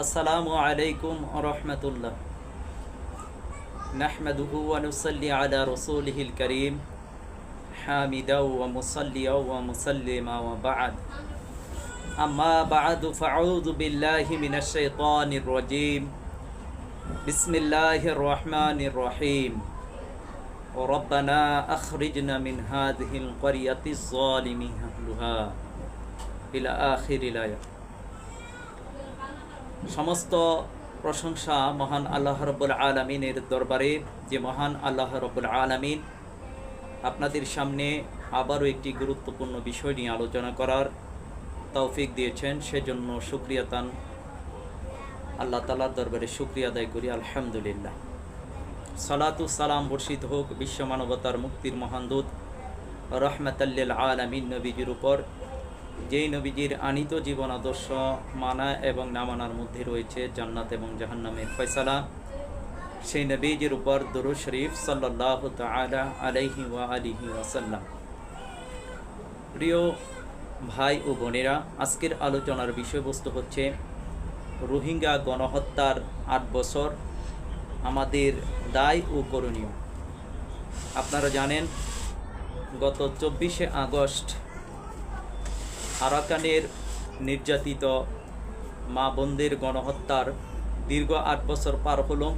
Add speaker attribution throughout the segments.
Speaker 1: আসসালামু আলাইকুম রহমতুল্লাহ নাহমাদুহু ওয়া নুসাল্লি আলা রাসূলিহিল কারীম হামিদা ওয়া মুসাল্লিয়া ওয়া মুসাল্লিমা ওয়া বা'দ আম্মা বা'দু ফাআউযু বিল্লাহি মিনাশ শাইতানির রাজীম বিসমিল্লাহির রহমানির রহিম ربنا أخرجنا من هذه القرية الظالم أهلها إلى آخر الآية সমস্ত প্রশংসা মহান আল্লাহ রব্বুল আলমিনের দরবারে, যে মহান আল্লাহ রব্বুল আলমিন আপনাদের সামনে আবারও একটি গুরুত্বপূর্ণ বিষয় নিয়ে আলোচনা করার তৌফিক দিয়েছেন। সেজন্য সুক্রিয়া তান আল্লাহ তালার দরবারে সুক্রিয়া আদায় করি। আলহামদুলিল্লাহ। সালাতু সালাম বর্ষিত হোক বিশ্ব মানবতার মুক্তির মহান দূত, রহমতাল্লিল আলমিন নবীজির উপর। যেই নবীজির আনিত জীবন আদর্শ মানা এবং না মানার মধ্যে রয়েছে জান্নাত এবং জাহান্নামের ফয়সালা। সেই নবীজির উপর দুরু শরীফ সাল্লাহ তালা আলাইহি ওয়া আলিহি ওয়াসাল্লাম। প্রিয় ভাই ও বোনেরা, আজকের আলোচনার বিষয়বস্তু হচ্ছে রোহিঙ্গা গণহত্যার আট বছর আমাদের দায় ও করণীয়। আপনারা জানেন, গত চব্বিশে আগস্ট আরাকানের নির্যাতিত মা বোনদের গণহত্যার দীর্ঘ আট বছর পার হলো।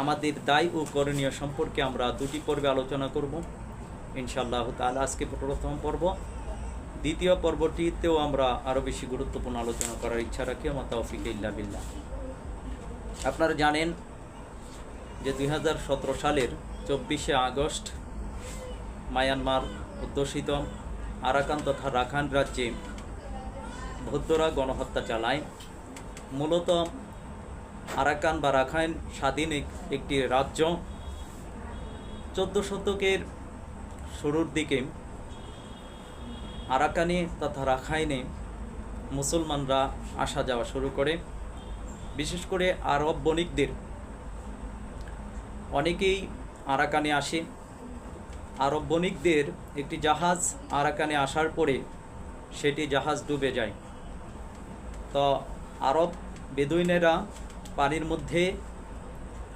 Speaker 1: আমাদের দায় ও করণীয় সম্পর্কে আমরা দুটি পর্বে আলোচনা করব। ইনশাআল্লাহ তাহলে আজকে প্রথম পর্ব। দ্বিতীয় পর্বটিতেও আমরা আরও বেশি গুরুত্বপূর্ণ আলোচনা করার ইচ্ছা রাখি। আমার তৌফিক ইল্লা বিল্লাহ। আপনারা জানেন যে দু হাজার সতেরো সালের চব্বিশে আগস্ট মায়ানমার অধ্যুষিত আরাকান তথা রাখান রাজ্যে ভদ্ররা গণহত্যা চালায়। মূলত আরাকান বা রাখাইন স্বাধীন একটি রাজ্য। চোদ্দ শতকের শুরুর দিকে আরাকানে তথা রাখাইনে মুসলমানরা আসা যাওয়া শুরু করে। বিশেষ করে আরব বণিকদের। অনেকেই আরাকানে আসে। আরব বণিকদের একটি জাহাজ আরাকানে আসার পরে সেটি জাহাজ ডুবে যায়। তো আরব বেদুইনেরা পানির মধ্যে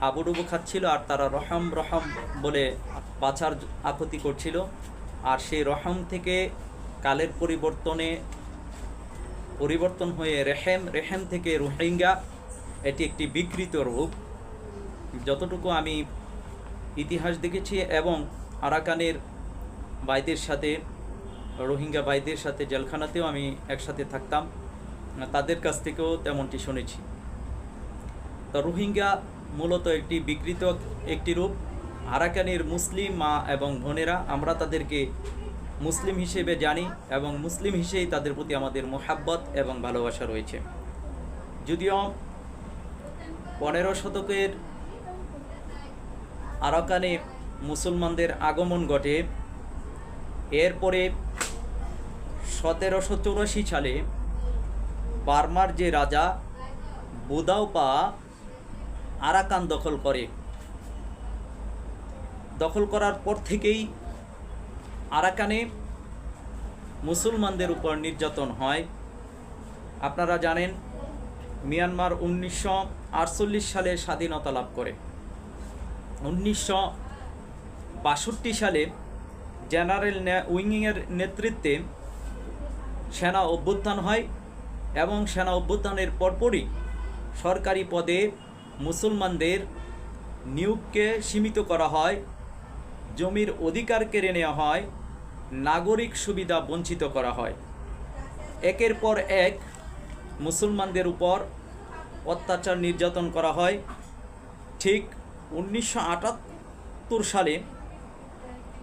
Speaker 1: হাবুডুবু খাচ্ছিল আর তারা রহম রহম বলে বাছার আপত্তি করছিল। আর সেই রহম থেকে কালের পরিবর্তনে পরিবর্তন হয়ে রেহেম রেহেম থেকে রোহিঙ্গা, এটি একটি বিকৃত রূপ। যতটুকু আমি ইতিহাস দেখেছি এবং আরাকানের বাইদের সাথে, রোহিঙ্গা বাইদের সাথে জেলখানাতেও আমি একসাথে থাকতাম। তাদের কাছ থেকেও তেমনটি শুনেছি। তো রোহিঙ্গা মূলত একটি বিকৃত একটি রূপ। আরাকানের মুসলিম মা এবং বোনেরা, আমরা তাদেরকে মুসলিম হিসেবে জানি এবং মুসলিম হিসেবেই তাদের প্রতি আমাদের মোহাব্বত এবং ভালোবাসা রয়েছে। যদিও পনেরো শতকের আরাকানে মুসলমানদের আগমন ঘটে। এরপরে সতেরোশো চৌরাশি সালে বার্মার যে রাজা বুদাওপা আরাকান দখল করে। দখল করার পর থেকেই আরাকানে মুসলমানদের উপর নির্যাতন হয়। আপনারা জানেন, মিয়ানমার উনিশশো আটচল্লিশ সালে স্বাধীনতা লাভ করে। উনিশশো বাষট্টি সালে জেনারেল উইংয়ের নেতৃত্বে সেনা অভ্যুত্থান হয় এবং সেনা অভ্যুত্থানের পরপরই সরকারি পদে মুসলমানদের নিয়োগকে সীমিত করা হয়, জমির অধিকার কেড়ে নেওয়া হয়, নাগরিক সুবিধা বঞ্চিত করা হয়। একের পর এক মুসলমানদের উপর অত্যাচার নির্যাতন করা হয়। ঠিক উনিশশো আটাত্তর সালে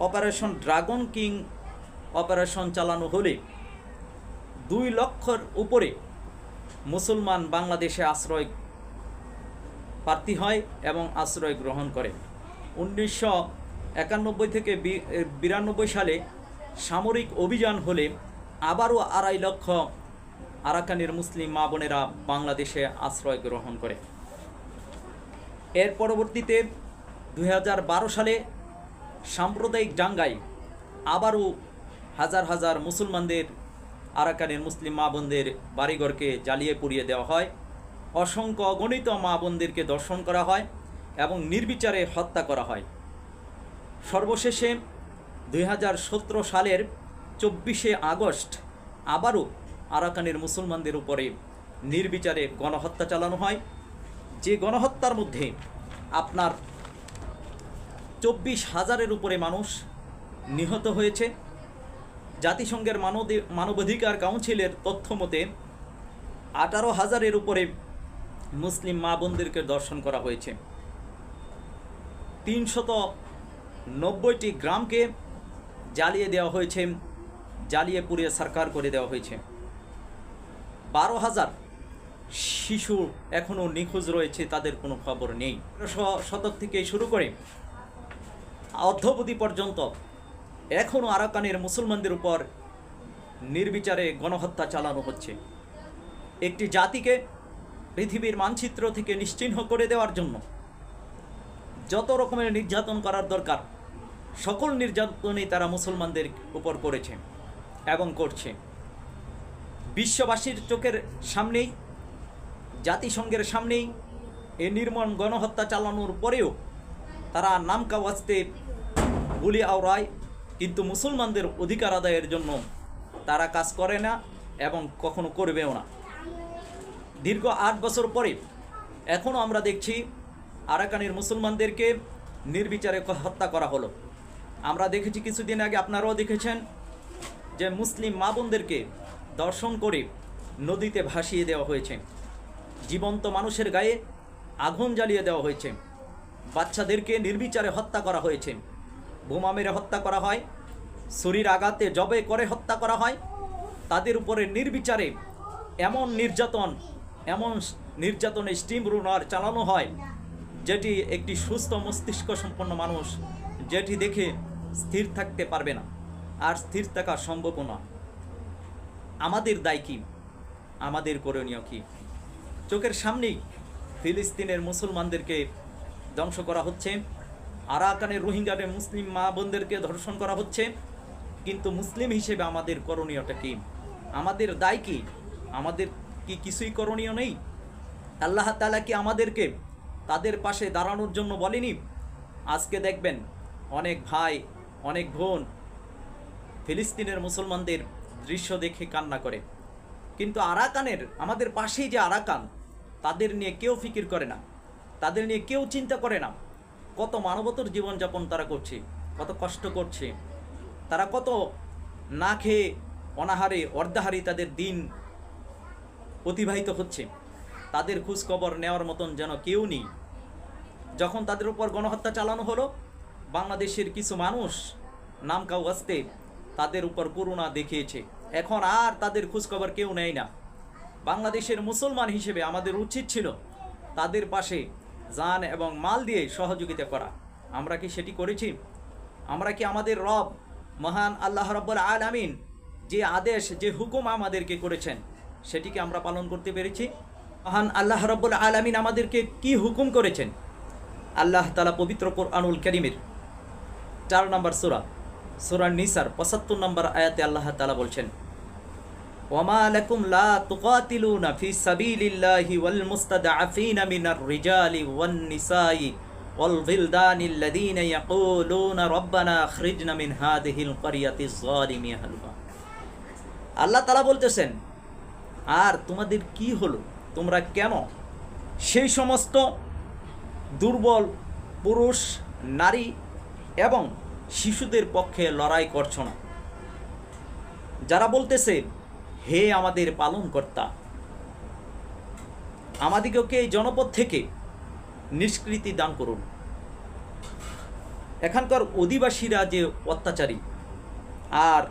Speaker 1: অপারেশন ড্রাগন কিং অপারেশন চালানো হলে দুই লক্ষর উপরে মুসলমান বাংলাদেশে আশ্রয় প্রার্থী হয় এবং আশ্রয় গ্রহণ করে। উনিশশো একানব্বই থেকে বিরানব্বই সালে সামরিক অভিযান হলে আবারও আড়াই লক্ষ আরাকানের মুসলিম মা বোনেরা বাংলাদেশে আশ্রয় গ্রহণ করে। এর পরবর্তীতে দু হাজার বারো সালে সাম্প্রদায়িক দাঙ্গায় আবারও হাজার হাজার মুসলমানদের, আরাকানের মুসলিম মা বোনদের বাড়িঘরকে জ্বালিয়ে পুড়িয়ে দেওয়া হয়। অসংখ্য অগণিত মা বোনদেরকে দর্শন করা হয় এবং নির্বিচারে হত্যা করা হয়। সর্বশেষে দু হাজার সতেরো সালের চব্বিশে আগস্ট আবারও আরাকানের মুসলমানদের উপরে নির্বিচারে গণহত্যা চালানো হয়। যে গণহত্যার মধ্যে আপনার চব্বিশ হাজারের উপরে মানুষ নিহত হয়েছে। জাতিসংঘের মানব মানবাধিকার কাউন্সিলের তথ্য মতে, আঠারো হাজারের উপরে মুসলিম মা বোনদেরকে দর্শন করা হয়েছে। তিনশত নব্বইটি গ্রামকে জ্বালিয়ে দেওয়া হয়েছে, জ্বালিয়ে পুড়িয়ে সরকার করে দেওয়া হয়েছে। বারো হাজার শিশু এখনও নিখোঁজ রয়েছে, তাদের কোনো খবর নেই। শতক থেকে শুরু করে অর্ধবধি পর্যন্ত এখনও আরাকানের মুসলমানদের উপর নির্বিচারে গণহত্যা চালানো হচ্ছে। একটি জাতিকে পৃথিবীর মানচিত্র থেকে নিশ্চিহ্ন করে দেওয়ার জন্য যত রকমের নির্যাতন করার দরকার, সকল নির্যাতনই তারা মুসলমানদের উপর করেছে এবং করছে। বিশ্ববাসীর চোখের সামনেই, জাতিসংঘের সামনেই এ নির্মম গণহত্যা চালানোর পরেও তারা নামকা গুলি আওড়ায়, কিন্তু মুসলমানদের অধিকার আদায়ের জন্য তারা কাজ করে না এবং কখনো করবেও না। দীর্ঘ আট বছর পরে এখনও আমরা দেখছি আরাকানের মুসলমানদেরকে নির্বিচারে হত্যা করা হলো। আমরা দেখেছি কিছুদিন আগে আপনারাও দেখেছেন যে মুসলিম মা বোনদেরকে দর্শন করে নদীতে ভাসিয়ে দেওয়া হয়েছে। জীবন্ত মানুষের গায়ে আগুন জ্বালিয়ে দেওয়া হয়েছে। বাচ্চাদেরকে নির্বিচারে হত্যা করা হয়েছে। বোমা মেরে হত্যা করা হয় শরীর আঘাতে জবে করে হত্যা করা হয়। তাদের উপরে নির্বিচারে এমন নির্যাতন, এমন নির্যাতনে স্টিম রুনার চালানো হয়, যেটি একটি সুস্থ মস্তিষ্ক সম্পন্ন মানুষ, যেটি দেখে স্থির থাকতে পারবে না। আর স্থির থাকা সম্ভব না। আমাদের দায় কি? আমাদের করণীয় কি? চোখের সামনেই ফিলিস্তিনের মুসলমানদেরকে ধ্বংস করা হচ্ছে। আরাকানের রোহিঙ্গাদের মুসলিম মা বোনদেরকে ধর্ষণ করা হচ্ছে। কিন্তু মুসলিম হিসেবে আমাদের করণীয়টা কি? আমাদের দায় কি? আমাদের কি কিছুই করণীয় নেই? আল্লাহ তালা কি আমাদেরকে তাদের পাশে দাঁড়ানোর জন্য বলেনি? আজকে দেখবেন অনেক ভাই, অনেক বোন ফিলিস্তিনের মুসলমানদের দৃশ্য দেখে কান্না করে। কিন্তু আরাকানের, আমাদের পাশেই যে আরাকান, তাদের নিয়ে কেউ ফিকির করে না। তাদের নিয়ে কেউ চিন্তা করে না। কত মানবতর জীবনযাপন তারা করছে, কত কষ্ট করছে। তারা কত না খেয়ে অনাহারে, অর্ধাহারি তাদের দিন অতিবাহিত হচ্ছে। তাদের খোঁজ খবর নেওয়ার মতন যেন কেউ নেই। যখন তাদের উপর গণহত্যা চালানো হলো, বাংলাদেশের কিছু মানুষ, নাম কাউ আসতে তাদের উপর করুণা দেখিয়েছে। এখন আর তাদের খোঁজখবর কেউ নেয় না। বাংলাদেশের মুসলমান হিসেবে আমাদের উচিত ছিল তাদের পাশে জান এবং মাল দিয়ে সহযোগিতা করা। আমরা কি সেটি করেছি? আমরা কি আমাদের রব, মহান আল্লাহ রব্বুল আলামিন যে আদেশ, যে হুকুম আমাদেরকে করেছেন, সেটিকে আমরা পালন করতে পেরেছি? মহান আল্লাহ রব্বুল আলামিন আমাদেরকে কি হুকুম করেছেন? আল্লাহ তালা পবিত্র কোরআনুল করিমের চার নম্বর সুরা সুরা নিসার পঁচাত্তর নম্বর আয়াতে আল্লাহ তালা বলছেন ওমা লাকুম লা তুকাতিলুনা ফি সাবিলিল্লাহি ওয়াল মুস্তাদআফিনা মিনার রিজালি ওয়ান নিসাই ওয়াল গিলদানি আল্লাযীনা ইয়াকুলুনা রব্বানা আখরিজনা মিন হাদিহিল ক্বরিয়াতি যালিমি আহলুহা আল্লাহ তালা বলতেছেন আর তোমাদের কি হলো তোমরা কেন সেই সমস্ত দুর্বল পুরুষ নারী এবং শিশুদের পক্ষে লড়াই করছ না যারা বলতেছে হে আমাদের পালনকর্তা। আমাদিগকে এই জনপদ থেকে নিষ্কৃতি দান করুন। এখানকার অধিবাসীরা যে অত্যাচারী, আর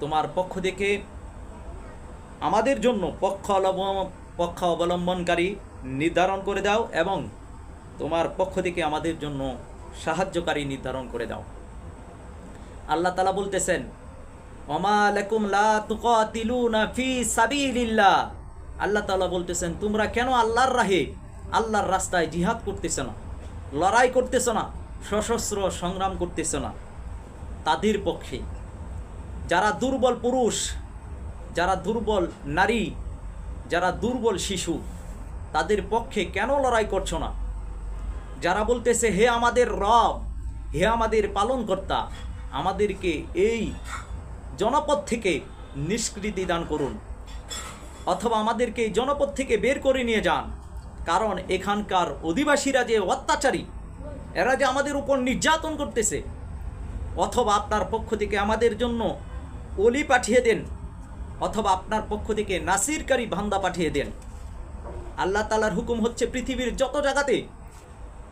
Speaker 1: তোমার পক্ষ থেকে আমাদের জন্য পক্ষ পক্ষ অবলম্বনকারী নির্ধারণ করে দাও এবং তোমার পক্ষ থেকে আমাদের জন্য সাহায্যকারী নির্ধারণ করে দাও। আল্লাহ তালা বলতেছেন ওমা লাকুম লা তুকাতিলুনা ফি সাবিলিল্লাহ। আল্লাহ তাআলা বলতেছেন, তোমরা কেন আল্লাহর রাহে, আল্লাহর রাস্তায় জিহাদ করতেছ না? লড়াই করতেছ না? সশস্ত্র সংগ্রাম করতেছ না? তাদের পক্ষে। যারা দুর্বল পুরুষ, যারা দুর্বল নারী, যারা দুর্বল শিশু, তাদের পক্ষে কেন লড়াই করছ না? যারা বলতেছে, হে আমাদের রব, হে আমাদের পালনকর্তা, আমাদেরকে এই জনপদ থেকে নিষ্কৃতি দান করুন। অথবা আমাদেরকে জনপদ থেকে বের করে নিয়ে যান। কারণ এখানকার অধিবাসীরা যে অত্যাচারী, এরা যে আমাদের উপর নির্যাতন করতেছে। অথবা আপনার পক্ষ থেকে আমাদের জন্য অলি পাঠিয়ে দেন। অথবা আপনার পক্ষ থেকে নাসিরকারী ভান্দা পাঠিয়ে দেন। আল্লাহ তালার হুকুম হচ্ছে পৃথিবীর যত জায়গাতে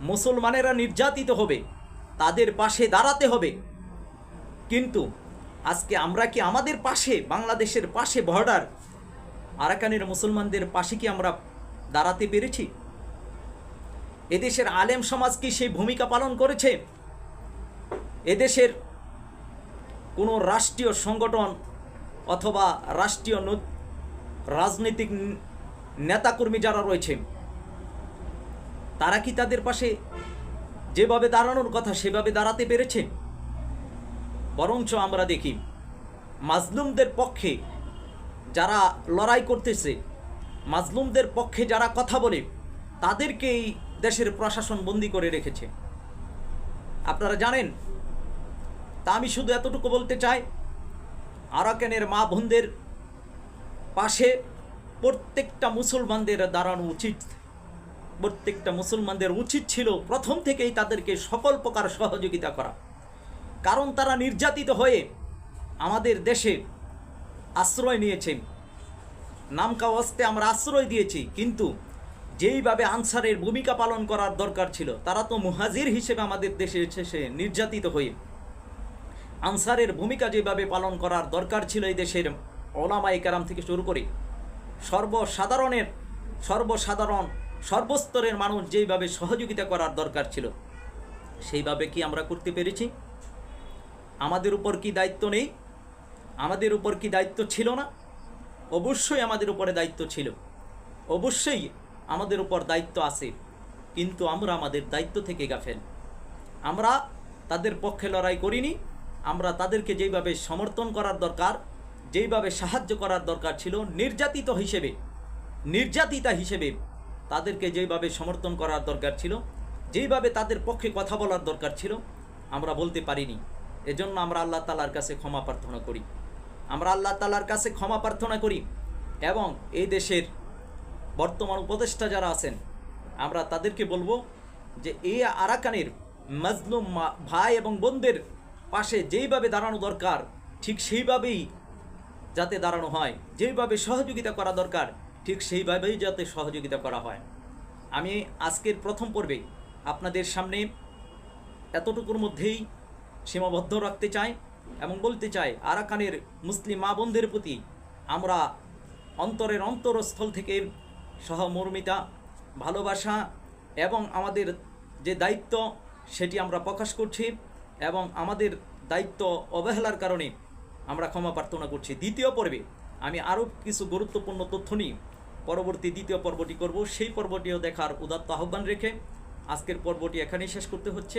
Speaker 1: মুসলমানেরা নির্যাতিত হবে, তাদের পাশে দাঁড়াতে হবে। কিন্তু আজকে আমরা কি আমাদের পাশে, বাংলাদেশের পাশে বর্ডার আরাকানের মুসলমানদের পাশে কি আমরা দাঁড়াতে পেরেছি? এদেশের আলেম সমাজ কি সেই ভূমিকা পালন করেছে? এদেশের কোনো রাষ্ট্রীয় সংগঠন অথবা রাষ্ট্রীয় রাজনৈতিক নেতাকর্মী যারা রয়েছে, তারা কি তাদের পাশে যেভাবে দাঁড়ানোর কথা সেভাবে দাঁড়াতে পেরেছে? বরঞ্চ আমরা দেখি, মাজলুমদের পক্ষে যারা লড়াই করতেছে, মাজলুমদের পক্ষে যারা কথা বলে তাদেরকে এই দেশের প্রশাসন বন্দি করে রেখেছে। আপনারা জানেন, তা আমি শুধু এতটুকু বলতে চাই, আরাকানের মা বোনদের পাশে প্রত্যেকটা মুসলমানদের দাঁড়ানো উচিত। প্রত্যেকটা মুসলমানদের উচিত ছিল প্রথম থেকেই তাদেরকে সকল প্রকার সহযোগিতা করা। কারণ তারা নির্যাতিত হয়ে আমাদের দেশে আশ্রয় নিয়েছে। নামকা অস্তে আমরা আশ্রয় দিয়েছি, কিন্তু যেইভাবে আনসারের ভূমিকা পালন করার দরকার ছিল, তারা তো মুহাজির হিসেবে আমাদের দেশে এসে নির্যাতিত হয়ে আনসারের ভূমিকা যেভাবে পালন করার দরকার ছিল এই দেশের ওলামাই কারাম থেকে শুরু করে সর্বসাধারণের, সর্বসাধারণ, সর্বস্তরের মানুষ যেইভাবে সহযোগিতা করার দরকার ছিল, সেইভাবে কি আমরা করতে পেরেছি? আমাদের উপর কি দায়িত্ব নেই? আমাদের উপর কি দায়িত্ব ছিল না? অবশ্যই আমাদের উপরে দায়িত্ব ছিল। অবশ্যই আমাদের উপর দায়িত্ব আছে, কিন্তু আমরা আমাদের দায়িত্ব থেকে গাফেল। আমরা তাদের পক্ষে লড়াই করিনি, আমরা তাদেরকে যেইভাবে সমর্থন করার দরকার, যেইভাবে সাহায্য করার দরকার ছিল, নির্যাতিত হিসেবে, নির্যাতিতা হিসেবে তাদেরকে যেইভাবে সমর্থন করার দরকার ছিল, যেইভাবে তাদের পক্ষে কথা বলার দরকার ছিল, আমরা বলতে পারিনি। এজন্য আমরা আল্লাহ তালার কাছে ক্ষমা প্রার্থনা করি। আমরা আল্লাহ তালার কাছে ক্ষমা প্রার্থনা করি এবং এই দেশের বর্তমান উপদেষ্টা যারা আছেন, আমরা তাদেরকে বলব যে এই আরাকানের মাজলুম ভাই এবং বোনদের পাশে যেইভাবে দাঁড়ানো দরকার, ঠিক সেইভাবেই যাতে দাঁড়ানো হয়। যেইভাবে সহযোগিতা করা দরকার, ঠিক সেইভাবেই যাতে সহযোগিতা করা হয়। আমি আজকের প্রথম পর্বে আপনাদের সামনে এতটুকুর মধ্যেই সীমাবদ্ধ রাখতে চাই এবং বলতে চাই আরাকানের মুসলিম মা বোনদের প্রতি আমরা অন্তরের অন্তরস্থল থেকে সহমর্মিতা, ভালোবাসা এবং আমাদের যে দায়িত্ব সেটি আমরা প্রকাশ করছি এবং আমাদের দায়িত্ব অবহেলার কারণে আমরা ক্ষমা প্রার্থনা করছি। দ্বিতীয় পর্বে আমি আরও কিছু গুরুত্বপূর্ণ তথ্য নিয়ে পরবর্তী দ্বিতীয় পর্বটি করব। সেই পর্বটিও দেখার উদাত্ত আহ্বান রেখে আজকের পর্বটি এখানেই শেষ করতে হচ্ছে।